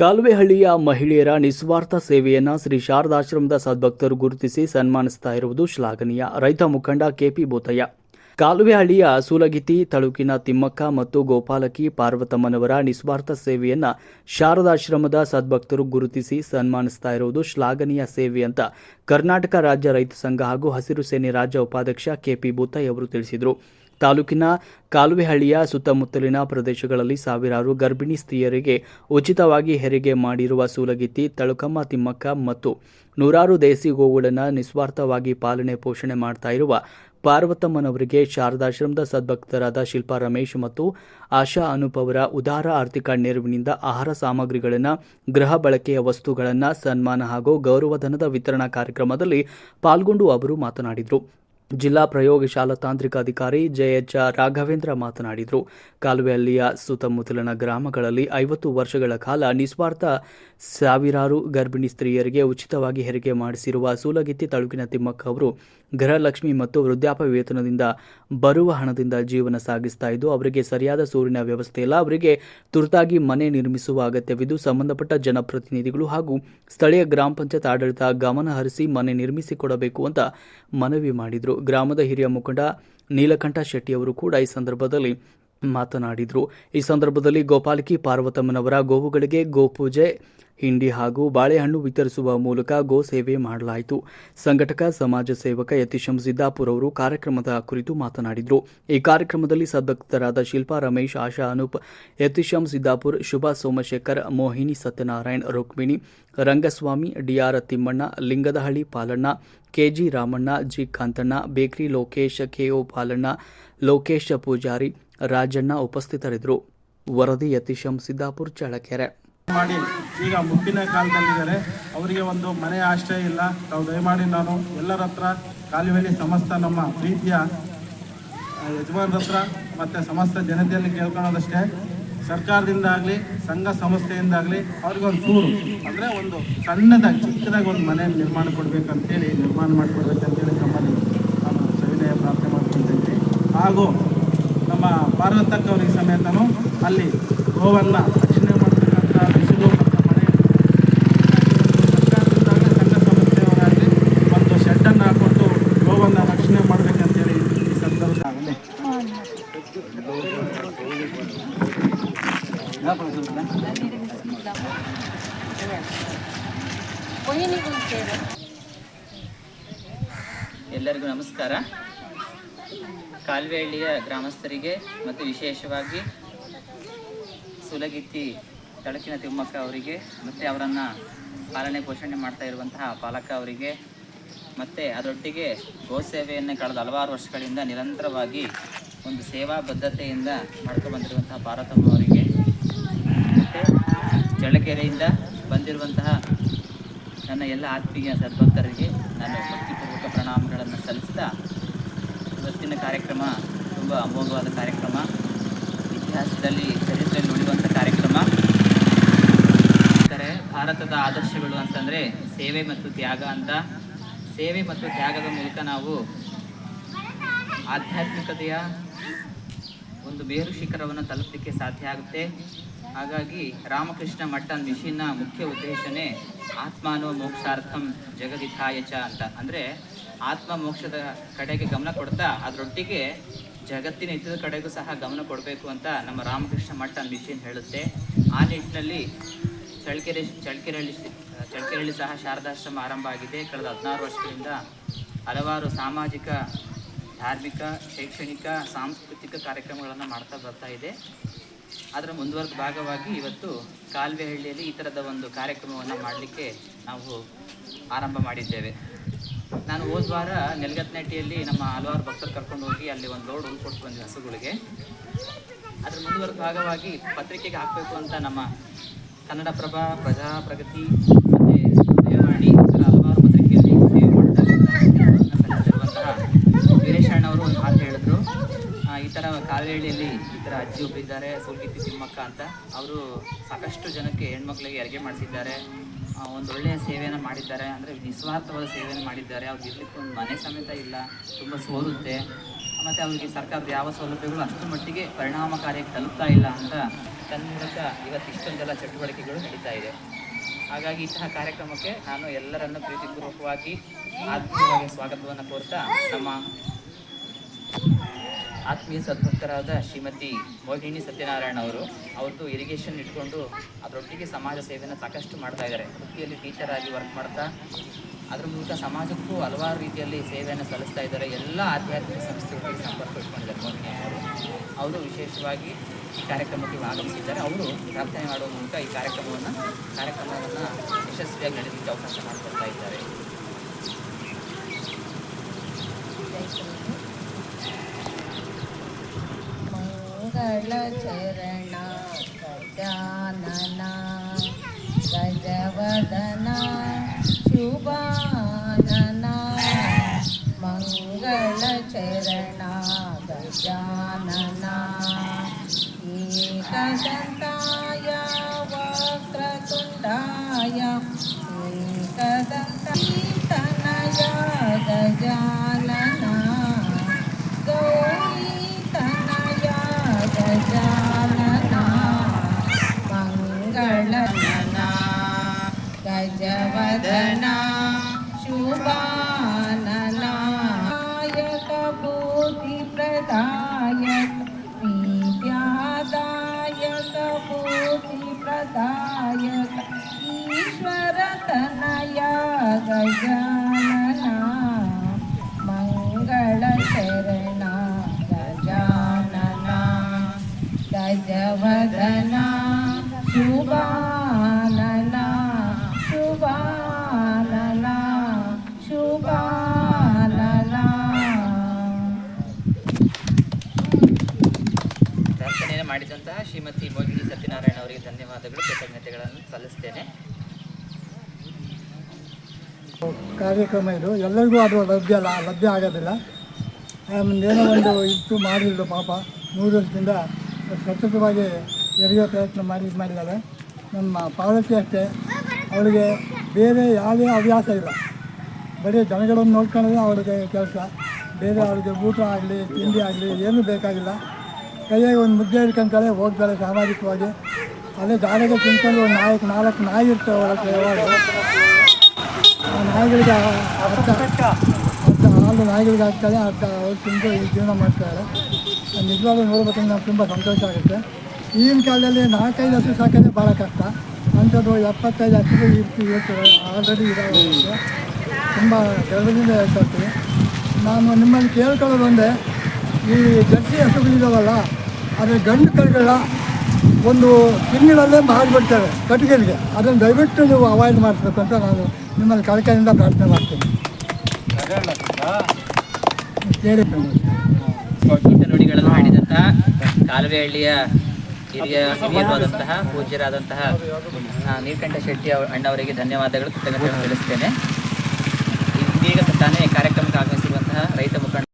ಕಾಲುವೆಹಳ್ಳಿಯ ಮಹಿಳೆಯರ ನಿಸ್ವಾರ್ಥ ಸೇವೆಯನ್ನು ಶ್ರೀ ಶಾರದಾಶ್ರಮದ ಸದ್ಭಕ್ತರು ಗುರುತಿಸಿ ಸನ್ಮಾನಿಸ್ತಾ ಇರುವುದು ಶ್ಲಾಘನೀಯ. ರೈತ ಮುಖಂಡ ಕೆಪಿ ಬೋತಯ್ಯ. ಕಾಲುವೆಹಳ್ಳಿಯ ಸೂಲಗಿತಿ ತಳುಕಿನ ತಿಮ್ಮಕ್ಕ ಮತ್ತು ಗೋಪಾಲಕಿ ಪಾರ್ವತಮ್ಮನವರ ನಿಸ್ವಾರ್ಥ ಸೇವೆಯನ್ನ ಶಾರದಾಶ್ರಮದ ಸದ್ಭಕ್ತರು ಗುರುತಿಸಿ ಸನ್ಮಾನಿಸ್ತಾ ಇರುವುದು ಶ್ಲಾಘನೀಯ ಸೇವೆ ಅಂತ ಕರ್ನಾಟಕ ರಾಜ್ಯ ರೈತ ಸಂಘ ಹಾಗೂ ಹಸಿರು ಸೇನೆ ರಾಜ್ಯ ಉಪಾಧ್ಯಕ್ಷ ಕೆಪಿ ಬೋತಯ್ಯ ಅವರು ತಿಳಿಸಿದರು. ತಾಲೂಕಿನ ಕಾಲುವೆಹಳ್ಳಿಯ ಸುತ್ತಮುತ್ತಲಿನ ಪ್ರದೇಶಗಳಲ್ಲಿ ಸಾವಿರಾರು ಗರ್ಭಿಣಿ ಸ್ತ್ರೀಯರಿಗೆ ಉಚಿತವಾಗಿ ಹೆರಿಗೆ ಮಾಡಿರುವ ಸೂಲಗಿತ್ತಿ, ತಳುಕಮ್ಮ, ತಿಮ್ಮಕ್ಕ ಮತ್ತು ನೂರಾರು ದೇಸಿ ಗೋವುಗಳನ್ನು ನಿಸ್ವಾರ್ಥವಾಗಿ ಪಾಲನೆ ಪೋಷಣೆ ಮಾಡ್ತಾ ಇರುವ ಪಾರ್ವತಮ್ಮನವರಿಗೆ ಶಾರದಾಶ್ರಮದ ಸದ್ಭಕ್ತರಾದ ಶಿಲ್ಪಾ ರಮೇಶ್ ಮತ್ತು ಆಶಾ ಅನೂಪ್ ಅವರ ಉದಾರ ಆರ್ಥಿಕ ನೆರವಿನಿಂದ ಆಹಾರ ಸಾಮಗ್ರಿಗಳನ್ನು, ಗೃಹ ಬಳಕೆಯ ವಸ್ತುಗಳನ್ನು, ಸನ್ಮಾನ ಹಾಗೂ ಗೌರವಧನದ ವಿತರಣಾ ಕಾರ್ಯಕ್ರಮದಲ್ಲಿ ಪಾಲ್ಗೊಂಡು ಅವರು ಮಾತನಾಡಿದರು. ಜಿಲ್ಲಾ ಪ್ರಯೋಗಶಾಲಾ ತಾಂತ್ರಿಕ ಅಧಿಕಾರಿ ಜೆಎಚ್ ರಾಘವೇಂದ್ರ ಮಾತನಾಡಿದರು. ಕಾಲುವೆಯಲ್ಲಿಯ ಸುತ್ತಮುತ್ತಲಿನ ಗ್ರಾಮಗಳಲ್ಲಿ ಐವತ್ತು ವರ್ಷಗಳ ಕಾಲ ನಿಸ್ವಾರ್ಥ ಸಾವಿರಾರು ಗರ್ಭಿಣಿ ಸ್ತ್ರೀಯರಿಗೆ ಉಚಿತವಾಗಿ ಹೆರಿಗೆ ಮಾಡಿಸಿರುವ ಸೂಲಗಿತ್ತಿ ತಾಲೂಕಿನ ತಿಮ್ಮಕ್ಕ ಅವರು ಗೃಹಲಕ್ಷ್ಮಿ ಮತ್ತು ವೃದ್ಧಾಪ ವೇತನದಿಂದ ಬರುವ ಹಣದಿಂದ ಜೀವನ ಸಾಗಿಸ್ತಾ ಇದ್ದು, ಅವರಿಗೆ ಸರಿಯಾದ ಸೂರಿನ ವ್ಯವಸ್ಥೆ ಇಲ್ಲ. ಅವರಿಗೆ ತುರ್ತಾಗಿ ಮನೆ ನಿರ್ಮಿಸುವ ಅಗತ್ಯವಿದ್ದು, ಸಂಬಂಧಪಟ್ಟ ಜನಪ್ರತಿನಿಧಿಗಳು ಹಾಗೂ ಸ್ಥಳೀಯ ಗ್ರಾಮ ಪಂಚಾಯತ್ ಆಡಳಿತ ಗಮನ ಹರಿಸಿ ಮನೆ ನಿರ್ಮಿಸಿಕೊಡಬೇಕು ಅಂತ ಮನವಿ ಮಾಡಿದರು. ಗ್ರಾಮದ ಹಿರಿಯ ಮುಖಂಡ ನೀಲಕಂಠ ಶೆಟ್ಟಿ ಅವರು ಕೂಡ ಈ ಸಂದರ್ಭದಲ್ಲಿ ಮಾತನಾಡಿದರು. ಈ ಸಂದರ್ಭದಲ್ಲಿ ಗೋಪಾಲಕಿ ಪಾರ್ವತಮ್ಮನವರ ಗೋವುಗಳಿಗೆ ಗೋಪೂಜೆ ಹಿಂಡಿ ಹಾಗೂ ಬಾಳೆಹಣ್ಣು ವಿತರಿಸುವ ಮೂಲಕ ಗೋ ಸೇವೆ ಮಾಡಲಾಯಿತು. ಸಂಘಟಕ, ಸಮಾಜ ಸೇವಕ ಯತೀಶಂ ಸಿದ್ದಾಪುರ್ ಅವರು ಕಾರ್ಯಕ್ರಮದ ಕುರಿತು ಮಾತನಾಡಿದರು. ಈ ಕಾರ್ಯಕ್ರಮದಲ್ಲಿ ಸದಕ್ತರಾದ Shilpa Ramesh, Asha Anoop, ಯತೀಶಂ Siddapur, Shubha Somashekar, Mohini Satyanarayan, Rukmini, Rangaswamy, DR Thimmanna, Lingadahalli Palanna, KG Ramanna, G Kanthanna, bakery Lokesh, KO Palanna, Lokesh Poojary, Rajanna ಉಪಸ್ಥಿತರಿದ್ದರು. ವರದಿ ಯತೀಶಂ ಸಿದ್ದಾಪುರ್ ಚಳ್ಳಕೆರೆ. ಮಾಡಿ ಈಗ ಮುಪ್ಪಿನ ಕಾಲದಲ್ಲಿದ್ದಾರೆ. ಅವರಿಗೆ ಒಂದು ಮನೆ ಆಶ್ರಯ ಇಲ್ಲ. ತಾವು ದಯಮಾಡಿ ನಾನು ಎಲ್ಲರ ಹತ್ರ ಕಾಲುವೆಲಿ ಸಮಸ್ತ ನಮ್ಮ ಪ್ರೀತಿಯ ಯಜಮಾನರ ಹತ್ರ ಮತ್ತು ಸಮಸ್ತ ಜನತೆಯಲ್ಲಿ ಕೇಳ್ಕೊಳ್ಳೋದಷ್ಟೇ. ಸರ್ಕಾರದಿಂದ ಆಗಲಿ ಸಂಘ ಸಂಸ್ಥೆಯಿಂದಾಗಲಿ ಅವ್ರಿಗೆ ಒಂದು ಚೂರು ಅಂದರೆ ಒಂದು ಸಣ್ಣದಾಗಿ ಚಿಕ್ಕದಾಗಿ ಒಂದು ಮನೆ ನಿರ್ಮಾಣ ಕೊಡಬೇಕಂತೇಳಿ, ನಿರ್ಮಾಣ ಮಾಡಿಕೊಡ್ಬೇಕಂತೇಳಿ ತಮ್ಮಲ್ಲಿ ನಾನು ಸವಿನಯ ಪ್ರಾರ್ಥನೆ ಮಾಡ್ಕೊಳ್ತೀನಿ. ಹಾಗೂ ನಮ್ಮ ಪಾರ್ವತಕ್ಕವರಿಗೆ ಸಮೇತನೂ ಅಲ್ಲಿ ಗೋವನ್ನು ಒಂದು ರಕ್ಷಣೆ ಎಲ್ಲರಿಗೂ ನಮಸ್ಕಾರ. ಕಾಲುವೆಹಳ್ಳಿಯ ಗ್ರಾಮಸ್ಥರಿಗೆ ಮತ್ತು ವಿಶೇಷವಾಗಿ ಸುಲಗಿತ್ತಿ ತಳಕಿನ ತಿಮ್ಮಕ್ಕ ಅವರಿಗೆ ಮತ್ತು ಅವರನ್ನು ಪಾಲನೆ ಪೋಷಣೆ ಮಾಡ್ತಾ ಇರುವಂತಹ ಪಾಲಕ ಅವರಿಗೆ ಮತ್ತು ಅದರೊಟ್ಟಿಗೆ ಗೋ ಸೇವೆಯನ್ನು ಕಳೆದ ಹಲವಾರು ವರ್ಷಗಳಿಂದ ನಿರಂತರವಾಗಿ ಒಂದು ಸೇವಾ ಬದ್ಧತೆಯಿಂದ ಮಾಡ್ಕೊಂಡು ಬಂದಿರುವಂತಹ ಭಾರತಮ್ಮ ಅವರಿಗೆ. ಮತ್ತು ಚಳ್ಳಕೆರೆಯಿಂದ ಬಂದಿರುವಂತಹ ನನ್ನ ಎಲ್ಲ ಆತ್ಮೀಯ ಸದ್ಭಕ್ತರಿಗೆ ನಾನು ಭಕ್ತಿಪೂರ್ವಕ ಪ್ರಣಾಮಗಳನ್ನು ಸಲ್ಲಿಸ್ತಾ ಇವತ್ತಿನ ಕಾರ್ಯಕ್ರಮ ತುಂಬ ಅಮೋಘವಾದ ಕಾರ್ಯಕ್ರಮ. ಇತಿಹಾಸದಲ್ಲಿ, ಚರಿತ್ರೆಯಲ್ಲಿ ಉಳಿಯುವಂಥ ಕಾರ್ಯಕ್ರಮ. ಭಾರತದ ಆದರ್ಶಗಳು ಅಂತಂದರೆ ಸೇವೆ ಮತ್ತು ತ್ಯಾಗ ಅಂತ. ಸೇವೆ ಮತ್ತು ತ್ಯಾಗದ ಮೂಲಕ ನಾವು ಆಧ್ಯಾತ್ಮಿಕತೆಯ ಒಂದು ಬೇರು ಶಿಖರವನ್ನು ತಲುಪಲಿಕ್ಕೆ ಸಾಧ್ಯ ಆಗುತ್ತೆ. ಹಾಗಾಗಿ ರಾಮಕೃಷ್ಣ ಮಠ ಮಿಷನ್ನ ಮುಖ್ಯ ಉದ್ದೇಶನೇ ಆತ್ಮಾನೋ ಮೋಕ್ಷಾರ್ಥಂ ಜಗದಿಥಾಯಚ ಅಂತ. ಅಂದರೆ ಆತ್ಮ ಮೋಕ್ಷದ ಕಡೆಗೆ ಗಮನ ಕೊಡ್ತಾ ಅದರೊಟ್ಟಿಗೆ ಜಗತ್ತಿನ ಹಿತದ ಕಡೆಗೂ ಸಹ ಗಮನ ಕೊಡಬೇಕು ಅಂತ ನಮ್ಮ ರಾಮಕೃಷ್ಣ ಮಠ ಮಿಷನ್ ಹೇಳುತ್ತೆ. ಆ ನಿಟ್ಟಿನಲ್ಲಿ ಚಳ್ಳಕೆರೆ ಚಳ್ಳಕೆರೆಹಳ್ಳಿ ಚಳ್ಳಕೆರೆಹಳ್ಳಿ ಸಹ ಶಾರದಾಶ್ರಮ ಆರಂಭ ಆಗಿದೆ. ಕಳೆದ ಹದಿನಾರು ವರ್ಷಗಳಿಂದ ಹಲವಾರು ಸಾಮಾಜಿಕ, ಧಾರ್ಮಿಕ, ಶೈಕ್ಷಣಿಕ, ಸಾಂಸ್ಕೃತಿಕ ಕಾರ್ಯಕ್ರಮಗಳನ್ನು ಮಾಡ್ತಾ ಬರ್ತಾ ಇದೆ. ಅದರ ಮುಂದುವರೆದ ಭಾಗವಾಗಿ ಇವತ್ತು ಕಾಲುವೆಹಳ್ಳಿಯಲ್ಲಿ ಈ ಥರದ ಒಂದು ಕಾರ್ಯಕ್ರಮವನ್ನು ಮಾಡಲಿಕ್ಕೆ ನಾವು ಆರಂಭ ಮಾಡಿದ್ದೇವೆ. ನಾನು ಹೋದ ವಾರ ನೆಲಗತ್ನಟ್ಟಿಯಲ್ಲಿ ನಮ್ಮ ಹಲವಾರು ಭಕ್ತರು ಕರ್ಕೊಂಡು ಹೋಗಿ ಅಲ್ಲಿ ಒಂದು ಲೋಡ್ ಉಳ್ಕೊಟ್ಟು ಬಂದ್ವಿ ಹಸುಗಳಿಗೆ. ಅದರ ಮುಂದುವರೆದ ಭಾಗವಾಗಿ ಪತ್ರಿಕೆಗೆ ಹಾಕಬೇಕು ಅಂತ ನಮ್ಮ ಕನ್ನಡಪ್ರಭ ಪ್ರಜಾ ಪ್ರಗತಿ ಮತ್ತು ದೇವವಾಣಿ ಇತರ ಹಲವಾರು ಪತ್ರಿಕೆಯಲ್ಲಿ ಸೇವೆ ವೀರೇಶಣ್ಣವರು ಒಂದು ಮಾತು ಹೇಳಿದ್ರು. ಈ ಥರ ಕಾವೇಳಿಯಲ್ಲಿ ಈ ಥರ ಅಜ್ಜಿ ಒಬ್ಬಿದ್ದಾರೆ ಸೂಲ್ಗಿತ್ತಿ ತಿಮ್ಮಕ್ಕ ಅಂತ. ಅವರು ಸಾಕಷ್ಟು ಜನಕ್ಕೆ ಹೆಣ್ಮಕ್ಳಿಗೆ ಅಡುಗೆ ಮಾಡಿಸಿದ್ದಾರೆ ಒಂದು ಒಳ್ಳೆಯ ಸೇವೆಯನ್ನು ಮಾಡಿದ್ದಾರೆ. ಅಂದರೆ ನಿಸ್ವಾರ್ಥವಾದ ಸೇವೆಯನ್ನು ಮಾಡಿದ್ದಾರೆ. ಅವ್ರಿಗೆ ಇರಲಿಕ್ಕೆ ಒಂದು ಮನೆ ಸಮೇತ ಇಲ್ಲ, ತುಂಬ ಸೋಲುತ್ತೆ. ಮತ್ತು ಅವರಿಗೆ ಸರ್ಕಾರದ ಯಾವ ಸೌಲಭ್ಯಗಳು ಅಷ್ಟು ಮಟ್ಟಿಗೆ ಪರಿಣಾಮಕಾರಿಯಾಗಿ ತಲುಪ್ತಾ ಇಲ್ಲ ಅಂತ ತನ್ಮೂಲಕ ಇವತ್ತು ಇಷ್ಟೊಂದೆಲ್ಲ ಚಟುವಟಿಕೆಗಳು ನಡೀತಾ ಇದೆ. ಹಾಗಾಗಿ ಇಂತಹ ಕಾರ್ಯಕ್ರಮಕ್ಕೆ ನಾನು ಎಲ್ಲರನ್ನು ಪ್ರೀತಿಪೂರ್ವಕವಾಗಿ ಆತ್ಮೀಯವಾಗಿ ಸ್ವಾಗತವನ್ನು ಕೋರ್ತಾ ನಮ್ಮ ಆತ್ಮೀಯ ಸದ್ಭಕ್ತರಾದ ಶ್ರೀಮತಿ ಮೋಹಿಣಿ ಸತ್ಯನಾರಾಯಣ ಅವರು ಅವ್ರದ್ದು ಇರಿಗೇಷನ್ ಇಟ್ಕೊಂಡು ಅದರೊಟ್ಟಿಗೆ ಸಮಾಜ ಸೇವೆಯನ್ನು ಸಾಕಷ್ಟು ಮಾಡ್ತಾ ಇದ್ದಾರೆ. ವೃತ್ತಿಯಲ್ಲಿ ಟೀಚರ್ ಆಗಿ ವರ್ಕ್ ಮಾಡ್ತಾ ಅದ್ರ ಮೂಲಕ ಸಮಾಜಕ್ಕೂ ಹಲವಾರು ರೀತಿಯಲ್ಲಿ ಸೇವೆಯನ್ನು ಸಲ್ಲಿಸ್ತಾ ಇದ್ದಾರೆ. ಎಲ್ಲ ಆಧ್ಯಾತ್ಮಿಕ ಸಂಸ್ಥೆಗಳಿಗೆ ಸಂಪರ್ಕ ಇಟ್ಕೊಂಡಿದ್ದಾರೆ ಮೋಹಿನಿ ಅವರು. ಅವರು ವಿಶೇಷವಾಗಿ ಈ ಕಾರ್ಯಕ್ರಮಕ್ಕೆ ಆಗಮಿಸಿದ್ದಾರೆ ಅವರು ಪ್ರಾರ್ಥನೆ ಮಾಡುವ ಮೂಲಕ ಈ ಕಾರ್ಯಕ್ರಮವನ್ನು ಕಾರ್ಯಕ್ರಮವನ್ನು ಯಶಸ್ವಿಯಾಗಿ ನಡೆಸಲಿಕ್ಕೆ ಅವಕಾಶ ಮಾಡಿಕೊಡ್ತಾ ಇದ್ದಾರೆ ಮಂಗಳಚರಣ ಗಜಾನನ ಗಜವದನ ಶುಭಾನನ ಮಂಗಳಚರಣ ಗಜಾನನ ना गजवदना शुभननाय कपूति प्रदाय इत्याय कपूति प्रदाय मङ्गलशरणा गजानना गजवदना। ಶುಭಾನನ ಶುಭಾನನ ಶುಭಾನನ ಪ್ರಾರ್ಥನೆಯನ್ನು ಮಾಡಿದಂತಹ ಶ್ರೀಮತಿ ಮೋಹಿನಿ ಸತ್ಯನಾರಾಯಣ ಅವರಿಗೆ ಧನ್ಯವಾದಗಳು ಕೃತಜ್ಞತೆಗಳನ್ನು ಸಲ್ಲಿಸ್ತೇನೆ. ಕಾರ್ಯಕ್ರಮ ಇದು. ಎಲ್ಲರಿಗೂ ಅದು ಲಭ್ಯ ಅಲ್ಲ ಲಭ್ಯ ಆಗೋದಿಲ್ಲ. ಏನೋ ಒಂದು ಇತ್ತು ಮಾಡಿದ್ರು ಪಾಪ ಮೂರು ವರ್ಷದಿಂದ ಸತತವಾಗಿ ಎರೆಯೋ ಪ್ರಯತ್ನ ಮಾಡಿ ಇದು ಮಾಡಿದ್ದಾರೆ. ನಮ್ಮ ಪಾರ್ವತಿ ಅಷ್ಟೇ. ಅವಳಿಗೆ ಬೇರೆ ಯಾವುದೇ ಹವ್ಯಾಸ ಇಲ್ಲ. ಬರೀ ಜನಗಳನ್ನು ನೋಡ್ಕೊಳ್ಳೋದೇ ಅವಳಿಗೆ ಕೆಲಸ. ಬೇರೆ ಅವಳಿಗೆ ಊಟ ಆಗಲಿ, ತಿಂಡಿ ಆಗಲಿ ಏನೂ ಬೇಕಾಗಿಲ್ಲ. ಕೈಯಾಗಿ ಒಂದು ಮುದ್ದೆ ಹಿಡ್ಕೊಂತಾಳೆ ಹೋಗ್ತಾಳೆ ಸಾಮಾಜಿಕವಾಗಿ. ಅದೇ ದಾರಿಗೆ ತಿನ್ಕೊಂಡು ಒಂದು ನಾಲ್ಕು ನಾಲ್ಕು ನಾಯಿ ಇರ್ತವೆ ಅವಳ ಯಾವಾಗ. ಆ ನಾಯಿಗಳಿಗೆ ಅರ್ಥ ಅರ್ಥ ಹಾಲು ನಾಯಿಗಳಿಗೆ ಹಾಕ್ತಾರೆ, ಅರ್ಥ ಅವ್ರು ತಿಂದು ಈ ಜೀವನ ಮಾಡ್ತಾರೆ ನಿಜವಾಗ್ಲೂ ನೋಡ್ಬೇಕಂದ್ರೆ ನಮ್ಗೆ ತುಂಬ ಸಂತೋಷ ಆಗುತ್ತೆ. ಈಗಿನ ಕಾಲದಲ್ಲಿ ನಾಲ್ಕೈದು ಹಸು ಸಾಕೋದೇ ಭಾಳ ಕಷ್ಟ. ಅಂಥದ್ದು ಎಪ್ಪತ್ತೈದು ಹಸು ಇರ್ತಿ ಇರ್ತವೆ ಆಲ್ರೆಡಿ ಇದಾವೆ ತುಂಬ ಗರ್ವದಿಂದ ಇರ್ತೀವಿ ನಾನು ನಿಮ್ಮಲ್ಲಿ ಕೇಳ್ಕೊಳ್ಳೋದು ಒಂದೇ, ಈ ಜರ್ಸಿ ಹಸುಗಳಿದಾವಲ್ಲ ಅದ್ರ ಗಂಡು ಕರುಗಳ ಒಂದು ತಿಂಗಳಲ್ಲೇ ಮಾಡಿಬಿಡ್ತೇವೆ ಕಟ್ಟಿಗೆಗೆ. ಅದನ್ನು ದಯವಿಟ್ಟು ನೀವು ಅವಾಯ್ಡ್ ಮಾಡಬೇಕು ಅಂತ ನಾನು ನಿಮ್ಮಲ್ಲಿ ಕಳಕಳಿಯಿಂದ ಪ್ರಾರ್ಥನೆ ಮಾಡ್ತೀನಿ. ಕೇಳಿ. ಗೀತ ಮಾಡಿದಂತ ಕಾಲುವೆ ಕಾಲುವೆಹಳ್ಳಿಯ ಹಿರಿಯ ಹಿರಿಯರಾದಂತಹ ಪೂಜ್ಯರಾದಂತಹ ನೀಲಕಂಠ ಶೆಟ್ಟಿ ಅವ- ಅಣ್ಣವರಿಗೆ ಧನ್ಯವಾದಗಳು ಕೃತಜ್ಞತೆ ತಿಳಿಸ್ತೇನೆ. ಇದೀಗ ತಾನೇ ಕಾರ್ಯಕ್ರಮಕ್ಕೆ ಆಗಮಿಸಿರುವಂತಹ ರೈತ ಮುಖಂಡ